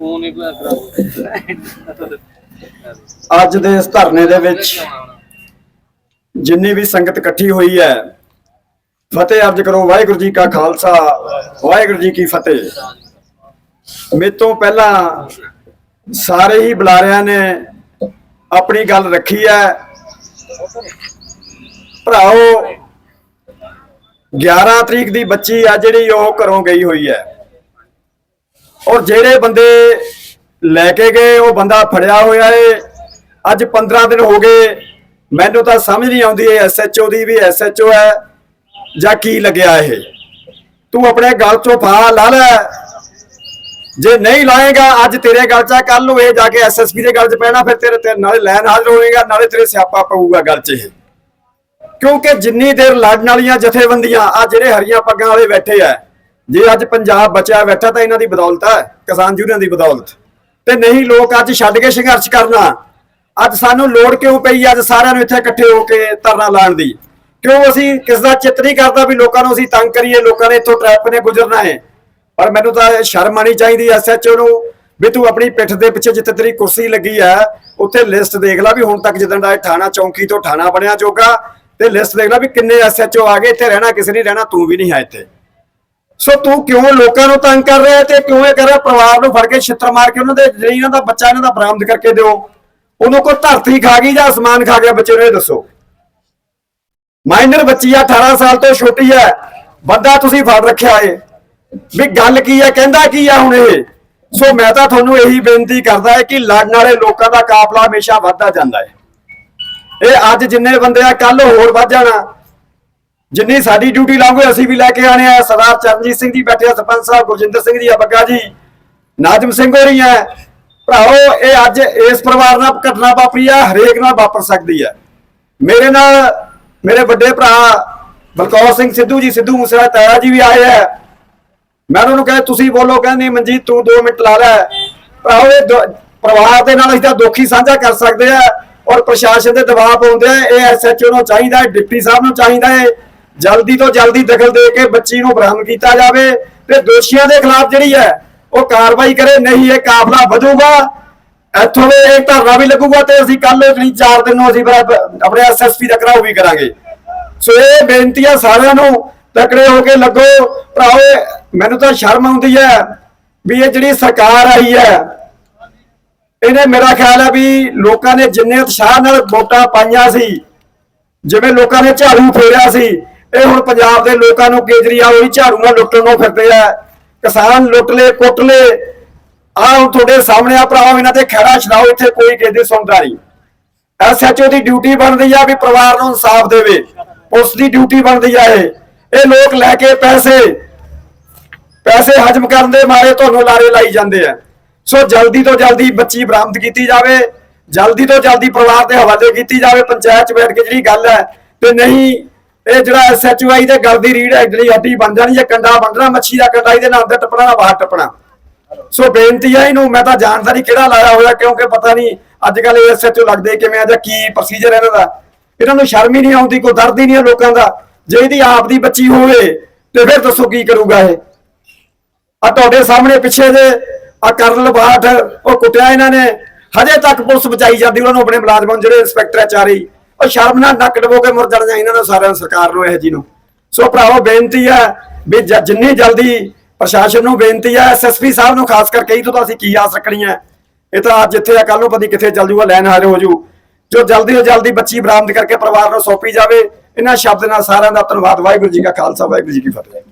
Phone ਹੀ ਭਰਾ ਅੱਜ ਦੇ ਇਸ ਧਰਨੇ ਦੇ ਵਿੱਚ ਜਿੰਨੀ ਵੀ ਸੰਗਤ ਇਕੱਠੀ ਹੋਈ ਹੈ, ਫਤਿਹ ਅਰਜ ਕਰੋ, ਵਾਹਿਗੁਰੂ ਜੀ ਕਾ ਖਾਲਸਾ, ਵਾਹਿਗੁਰੂ ਜੀ ਕੀ ਫਤਿਹ। ਮੇਰੇ ਤੋਂ ਪਹਿਲਾਂ ਸਾਰੇ ਹੀ ਬੁਲਾਰਿਆਂ ਨੇ ਆਪਣੀ ਗੱਲ ਰੱਖੀ ਹੈ। ਭਰਾਓ 11 ਤਰੀਕ ਦੀ ਬੱਚੀ ਆ ਜਿਹੜੀ ਉਹ ਘਰੋਂ ਗਈ ਹੋਈ ਹੈ। ਔਰ ਜਿਹੜੇ ਬੰਦੇ ਲੈ ਕੇ ਗਏ, ਉਹ ਬੰਦਾ ਫੜਿਆ ਹੋਇਆ ਏ। ਅੱਜ 15 ਦਿਨ ਹੋ ਗਏ। ਮੈਨੂੰ ਤਾਂ ਸਮਝ ਨਹੀਂ ਆਉਂਦੀ ਇਹ ਐਸਐਚਓ ਦੀ ਵੀ ਐਸਐਚਓ ਹੈ ਜਾਂ ਕੀ ਲੱਗਿਆ ਇਹ। ਤੂੰ ਆਪਣੇ ਗਲ ਚੋਂ ਫਾ ਲਾ ਲੈ। ਜੇ ਨਹੀਂ ਲਾਏਗਾ, ਅੱਜ ਤੇਰੇ ਗਲ 'ਚ ਕੱਲ ਨੂੰ ਇਹ ਜਾ ਕੇ ਐਸਐਸਪੀ ਦੇ ਗਲ 'ਚ ਪੈਣਾ, ਫਿਰ ਤੇਰੇ ਤੇ ਨਾਲੇ ਲੈਣ ਹਾਜ਼ਰ ਹੋਏਗਾ, ਨਾਲੇ ਤੇਰੇ ਸਿਆਪਾ ਪਊਗਾ ਗਲ 'ਚ ਇਹ। ਕਿਉਂਕਿ ਜਿੰਨੀ ਦੇਰ ਲੜਨ ਵਾਲੀਆਂ ਜਥੇਬੰਦੀਆਂ, ਆ ਜਿਹੜੇ ਹਰੀਆਂ ਪੱਗਾਂ ਵਾਲੇ ਬੈਠੇ ਆ ਜੇ ਅੱਜ ਪੰਜਾਬ ਬਚਿਆ ਬੈਠਾ ਤਾਂ ਇਹਨਾਂ ਦੀ ਬਦੌਲਤ ਹੈ, ਕਿਸਾਨ ਯੂਨੀਅਨ ਦੀ ਬਦੌਲਤ। ਤੇ ਨਹੀਂ ਲੋਕ ਅੱਜ ਛੱਡ ਕੇ ਸੰਘਰਸ਼ ਕਰਨਾ। ਅੱਜ ਸਾਨੂੰ ਲੋੜ ਕਿਉਂ ਪਈ ਅੱਜ ਸਾਰਿਆਂ ਨੂੰ ਇੱਥੇ ਇਕੱਠੇ ਹੋ ਕੇ ਧਰਨਾ ਲਾਉਣ ਦੀ? ਕਿਉਂ ਅਸੀਂ ਕਿਸ ਦਾ ਚਿੱਤ ਨਹੀਂ ਕਰਦਾ ਵੀ ਲੋਕਾਂ ਨੂੰ ਅਸੀਂ ਤੰਗ ਕਰੀਏ, ਲੋਕਾਂ ਨੇ ਇੱਥੋਂ ਟ੍ਰੈਫਿਕ ਨੇ ਗੁਜ਼ਰਨਾ ਹੈ। ਪਰ ਮੈਨੂੰ ਤਾਂ ਸ਼ਰਮ ਆਣੀ ਚਾਹੀਦੀ ਐਸਐਚਓ ਨੂੰ ਵੀ ਤੂੰ ਆਪਣੀ ਪਿੱਠ ਦੇ ਪਿੱਛੇ ਜਿੱਥੇ ਤੇਰੀ ਕੁਰਸੀ ਲੱਗੀ ਹੈ, ਉੱਥੇ ਲਿਸਟ ਦੇਖ ਲੈ ਵੀ ਹੁਣ ਤੱਕ ਜਿੱਦਣ ਦਾ ਥਾਣਾ ਚੌਂਕੀ ਤੋਂ ਥਾਣਾ ਬਣਿਆ ਜੋਗਾ, ਤੇ ਲਿਸਟ ਦੇਖ ਲੈ ਵੀ ਕਿੰਨੇ ਐਸਐਚਓ ਆ ਗਏ, ਇੱਥੇ ਰਹਿਣਾ ਕਿਸੇ ਨਹੀਂ ਰਹਿਣਾ, ਤੂੰ ਵੀ ਨਹੀਂ ਹੈ ਇੱਥੇ। ਸੋ ਤੂੰ ਕਿਉਂ ਲੋਕਾਂ ਨੂੰ ਤੰਗ ਕਰ ਰਿਹਾ ਤੇ ਕਿਉਂ ਇਹ ਕਰ ਰਿਹਾ ਪਰਿਵਾਰ ਨੂੰ ਫੜ ਕੇ ਛਿੱਤਰ ਮਾਰ ਕੇ ਉਹਨਾਂ ਦੇ ਜਿਹੜੀ ਇਹਨਾਂ ਦਾ ਬੱਚਾ, ਇਹਨਾਂ ਦਾ ਬਰਾਮਦ ਕਰਕੇ ਦਿਓ? ਉਹਨੂੰ ਕੋਈ ਧਰਤੀ ਖਾ ਗਈ ਜਾਂ ਅਸਮਾਨ ਖਾ ਗਿਆ? ਬੱਚੇ ਨੂੰ ਇਹ ਦੱਸੋ। ਮਾਈਨਰ ਬੱਚੀ ਆ 18 ਸਾਲ ਤੋਂ ਛੋਟੀ ਹੈ। ਬੰਦਾ ਤੁਸੀਂ ਫੜ ਰੱਖਿਆ ਏ ਵੀ ਗੱਲ ਕੀ ਹੈ? ਕਹਿੰਦਾ ਕੀ ਹੈ ਹੁਣ ਇਹ? ਸੋ ਮੈਂ ਤਾਂ ਤੁਹਾਨੂੰ ਇਹੀ ਬੇਨਤੀ ਕਰਦਾ ਹੈ ਕਿ ਲੜਨ ਵਾਲੇ ਲੋਕਾਂ ਦਾ ਕਾਫਲਾ ਹਮੇਸ਼ਾ ਵੱਧਦਾ ਜਾਂਦਾ ਹੈ। ਇਹ ਅੱਜ ਜਿੰਨੇ ਬੰਦੇ ਆ ਕੱਲ ਹੋਰ ਵੱਧ ਜਾਣਾ। ਜਿੰਨੀ ਸਾਡੀ ਡਿਊਟੀ ਲਾਉਂਗੇ, ਅਸੀਂ ਵੀ ਲੈ ਕੇ ਆਣੇ ਆ। ਸਰਦਾਰ ਚਰਨਜੀਤ ਸਿੰਘ ਜੀ ਬੈਠੇ ਆ, ਸਰਪੰਚ ਸਾਹਿਬ ਗੁਰਜਿੰਦਰ ਸਿੰਘ ਜੀ, ਆ ਬੱਗਾ ਜੀ। ਨਾਜਮ ਸਿੰਘ ਹੋ ਰਹੀ ਹੈ ਭਰਾਓ ਇਹ ਅੱਜ ਇਸ ਪਰਿਵਾਰ ਨਾਲ ਘਟਨਾ ਵਾਪਰੀ ਆ, ਹਰੇਕ ਨਾਲ ਵਾਪਰ ਸਕਦੀ ਹੈ ਮੇਰੇ ਨਾਲ ਮੇਰੇ ਵੱਡੇ ਭਰਾ ਬਲਕੌਰ ਸਿੰਘ ਸਿੱਧੂ ਜੀ, ਸਿੱਧੂ ਮੂਸੇਵਾਲਾ ਤਾਇਆ ਜੀ ਵੀ ਆਏ ਆ। ਮੈਂ ਉਹਨਾਂ ਨੂੰ ਕਿਹਾ, ਤੁਸੀਂ ਬੋਲੋ, ਕਹਿੰਦੇ, ਮਨਜੀਤ, ਤੂੰ 2 ਮਿੰਟ ਲਾ ਲੈ। ਭਰਾਓ ਇਹ ਦੋ- ਪਰਿਵਾਰ ਦੇ ਨਾਲ ਅਸੀਂ ਤਾਂ ਦੁੱਖ ਹੀ ਸਾਂਝਾ ਕਰ ਸਕਦੇ ਆ ਔਰ ਪ੍ਰਸ਼ਾਸਨ ਦੇ ਦਬਾਅ ਪਾਉਂਦੇ ਆ। ਇਹ ਐਸਐਚਓ ਨੂੰ ਚਾਹੀਦਾ ਡਿਪਟੀ ਸਾਹਿਬ ਨੂੰ ਚਾਹੀਦਾ ਹੈ। ਜਲਦੀ ਤੋਂ ਜਲਦੀ ਦਖਲ ਦੇ ਕੇ ਬੱਚੀ ਨੂੰ ਬਰਾਮਦ ਕੀਤਾ ਜਾਵੇ ਤੇ ਦੋਸ਼ੀਆਂ ਦੇ ਖਿਲਾਫ ਜਿਹੜੀ ਹੈ ਉਹ ਕਾਰਵਾਈ ਕਰੇ, ਨਹੀਂ ਇਹ ਕਾਫਲਾ ਵਧੂਗਾ। ਇੱਥੋਂ ਦੇ ਇਹ ਧਰਨਾ ਵੀ ਲੱਗੂਗਾ ਤੇ ਅਸੀਂ ਕੱਲ ਨਹੀਂ 4 ਦਿਨ ਨੂੰ ਅਸੀਂ ਆਪਣੇ ਐਸਐਸਪੀ ਦਾ ਘਰਾਓ ਵੀ ਕਰਾਂਗੇ। ਸੋ ਇਹ ਬੇਨਤੀ ਆ ਸਾਰਿਆਂ ਨੂੰ, ਤਕੜੇ ਹੋ ਕੇ ਲੱਗੋ। ਭਰਾਓ, ਮੈਨੂੰ ਤਾਂ ਸ਼ਰਮ ਆਉਂਦੀ ਹੈ ਵੀ ਇਹ ਜਿਹੜੀ ਸਰਕਾਰ ਆਈ ਹੈ, ਇਹਨੇ ਮੇਰਾ ਖਿਆਲ ਹੈ ਵੀ ਲੋਕਾਂ ਨੇ ਜਿੰਨੇ ਉਤਸ਼ਾਹ ਨਾਲ ਵੋਟਾਂ ਪਾਈਆਂ ਸੀ, ਜਿਵੇਂ ਲੋਕਾਂ ਨੇ ਝਾੜੂ ਫੇਰਿਆ ਸੀ ਇਹ ਹੁਣ ਪੰਜਾਬ ਦੇ ਲੋਕਾਂ ਨੂੰ ਕੇਜਰੀਵਾਲ ਉਹੀ ਝਾੜੂ ਨਾਲ ਲੁੱਟਣ ਨੂੰ ਫਿਰਦੇ ਆ। ਕਿਸਾਨ ਲੁੱਟ ਲੇ ਕੁੱਟ ਲੇ ਆਹ ਤੁਹਾਡੇ ਸਾਹਮਣੇ ਆ ਭਰਾਓ ਇਹਨਾਂ ਤੇ ਖੈਰਾ ਛਡਾਓ, ਇੱਥੇ ਕੋਈ ਕਿਸੇ ਸੁਣਦਾ ਨਹੀਂ। ਐਸਐਚਓ ਦੀ ਡਿਊਟੀ ਬਣਦੀ ਆ ਵੀ ਪਰਿਵਾਰ ਨੂੰ ਇਨਸਾਫ ਦੇਵੇ। ਉਸ ਦੀ ਡਿਊਟੀ ਬਣਦੀ ਆ ਇਹ। ਇਹ ਲੋਕ ਲੈ ਕੇ ਪੈਸੇ ਪੈਸੇ ਹਜਮ ਕਰਨ ਦੇ ਮਾਰੇ ਤੁਹਾਨੂੰ ਲਾਰੇ ਲਾਈ ਜਾਂਦੇ ਆ। ਸੋ ਜਲਦੀ ਤੋਂ ਜਲਦੀ ਬੱਚੀ ਬਰਾਮਦ ਕੀਤੀ ਜਾਵੇ। ਜਲਦੀ ਤੋਂ ਜਲਦੀ ਪਰਿਵਾਰ ਦੇ ਹਵਾਲੇ ਕੀਤੀ ਜਾਵੇ। ਪੰਚਾਇਤ ਚ ਬੈਠ ਕੇ ਜਿਹੜੀ ਗੱਲ ਹੈ ਤੇ ਨਹੀਂ ਇਹ ਜਿਹੜਾ ਐਸਐਚਓਆਈ ਦੇ ਗੱਲ ਦੀ ਰੀੜ ਜਿਹੜੀ ਹੱਡੀ ਬਣ ਜਾਣੀ ਹੈ, ਕੰਡਾ ਬੰਨਣਾ ਮੱਛੀ ਦਾ ਕੰਡਾ, ਇਹਦੇ ਨਾਲ ਅੰਦਰ ਟੱਪਣਾ ਬਾਹਰ ਟੱਪਣਾ। ਸੋ ਬੇਨਤੀ ਹੈ ਇਹਨੂੰ, ਮੈਂ ਤਾਂ ਜਾਣਦਾ ਨਹੀਂ ਕਿਹੜਾ ਲਾਇਆ ਹੋਇਆ, ਕਿਉਂਕਿ ਪਤਾ ਨਹੀਂ ਅੱਜ ਕੱਲ ਐਸਐਚਓ ਲੱਗਦੇ ਕਿਵੇਂ ਆ ਜਾਂ ਕੀ ਪ੍ਰੋਸੀਜਰ ਇਹਨਾਂ ਦਾ। ਇਹਨਾਂ ਨੂੰ ਸ਼ਰਮ ਹੀ ਨਹੀਂ ਆਉਂਦੀ, ਕੋਈ ਦਰਦ ਹੀ ਨਹੀਂ ਲੋਕਾਂ ਦਾ। ਜੇ ਇਹਦੀ ਆਪ ਦੀ ਬੱਚੀ ਹੋਵੇ, ਤੇ ਫਿਰ ਦੱਸੋ ਕੀ ਕਰੂਗਾ ਇਹ। ਆ ਤੁਹਾਡੇ ਸਾਹਮਣੇ ਪਿੱਛੇ ਜੇ ਆ ਕਰਨਲ ਬਾਠ, ਉਹ ਕੁੱਟਿਆ ਇਹਨਾਂ ਨੇ। ਹਜੇ ਤੱਕ ਪੁਲਿਸ ਬਚਾਈ ਜਾਂਦੀ, ਉਹਨਾਂ ਨੂੰ ਆਪਣੇ ਮੁਲਾਜ਼ਮਾਂ ਜਿਹੜੇ ਇੰਸਪੈਕਟਰ ਆ ਚਾਰੇ। ਉਹ ਸ਼ਰਮ ਨਾਲ ਨੱਕ ਡਬੋ ਕੇ ਮੁਰ ਜਾਣੀਆਂ ਇਹਨਾਂ ਨੂੰ ਸਾਰਿਆਂ ਨੂੰ ਸਰਕਾਰ ਨੂੰ ਇਹ ਜੀ ਨੂੰ। ਸੋ ਭਰਾਵੋ, ਬੇਨਤੀ ਹੈ ਵੀ ਜਿੰਨੀ ਜਲਦੀ ਪ੍ਰਸ਼ਾਸਨ ਨੂੰ ਬੇਨਤੀ ਹੈ, ਐਸਐਸਪੀ ਸਾਹਿਬ ਨੂੰ ਖਾਸ ਕਰਕੇ ਇਹ ਤੋਂ ਅਸੀਂ ਕੀ ਆਸ ਰੱਖਣੀ ਹੈ, ਇਹ ਤਾਂ ਅੱਜ ਇੱਥੇ ਆ ਕੱਲ ਨੂੰ ਪਤਾ ਕਿੱਥੇ ਚੱਲ ਜੂਗਾ, ਲੈਣ ਹਾਜ਼ਰ ਹੋ ਜੂ। ਜੋ ਜਲਦੀ ਤੋਂ ਜਲਦੀ ਬੱਚੀ ਬਰਾਮਦ ਕਰਕੇ ਪਰਿਵਾਰ ਨੂੰ ਸੌਂਪੀ ਜਾਵੇ, ਇਹਨਾਂ ਸ਼ਬਦ ਨਾਲ ਸਾਰਿਆਂ ਦਾ ਧੰਨਵਾਦ, ਵਾਹਿਗੁਰੂ ਜੀ ਕਾ ਖਾਲਸਾ, ਵਾਹਿਗੁਰੂ ਜੀ ਕੀ ਫਤਿਹ।